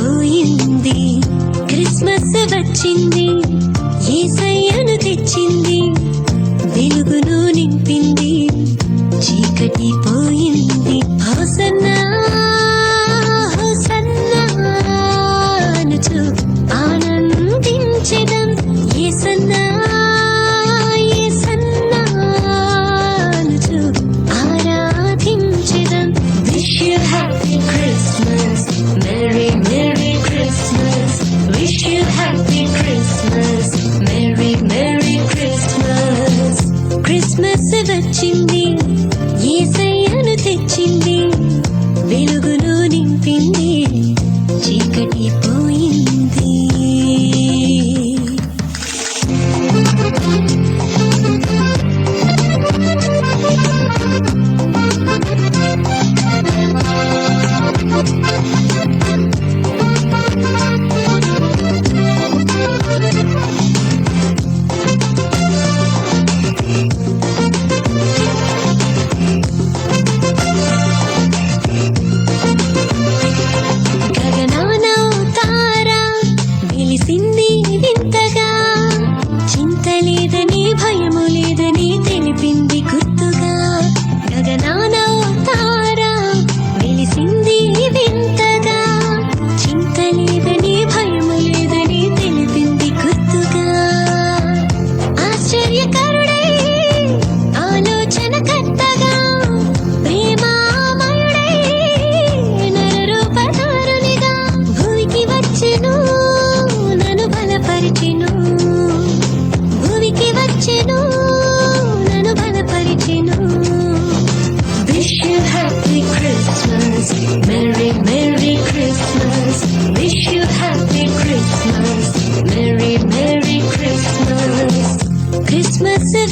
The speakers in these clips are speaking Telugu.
పోయింది. క్రిస్మస్ వచ్చింది. ఏసయ్యను తెచ్చింది. వెలుగును నింపింది. చీకటి పోయింది. హోసన్నా హోసన్నానుచు ఆనందించడం. ఏసన్నా ఆరాధించడం. Wish you happy dismissive at you mean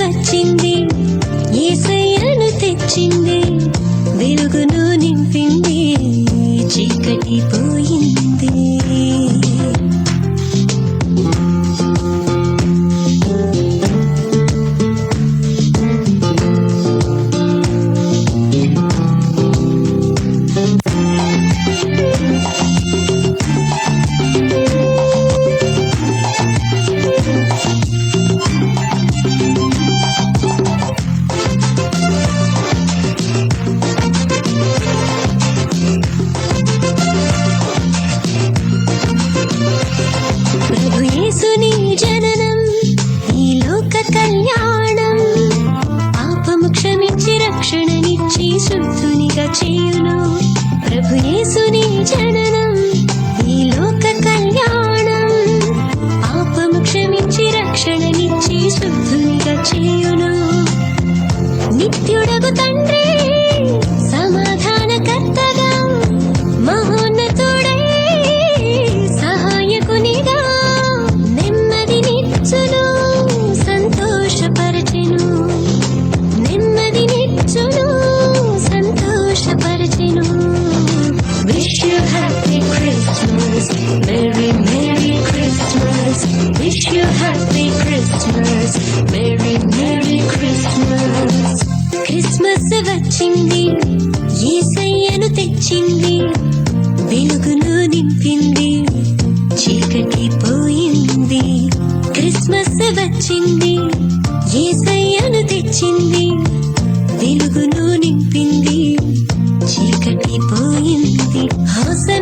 వచ్చింది ఏసయ్యను తెచ్చింది. వెలుగును నింపింది. చీకటి పోయింది. మనసు వచ్చింది. ఏసయ్యను తెచ్చింది. వెలుగును నింపింది. చీకటి పోయింది. క్రిస్మస్ వచ్చింది. ఏసయ్యను తెచ్చింది. వెలుగును నింపింది. చీకటి పోయింది. హోస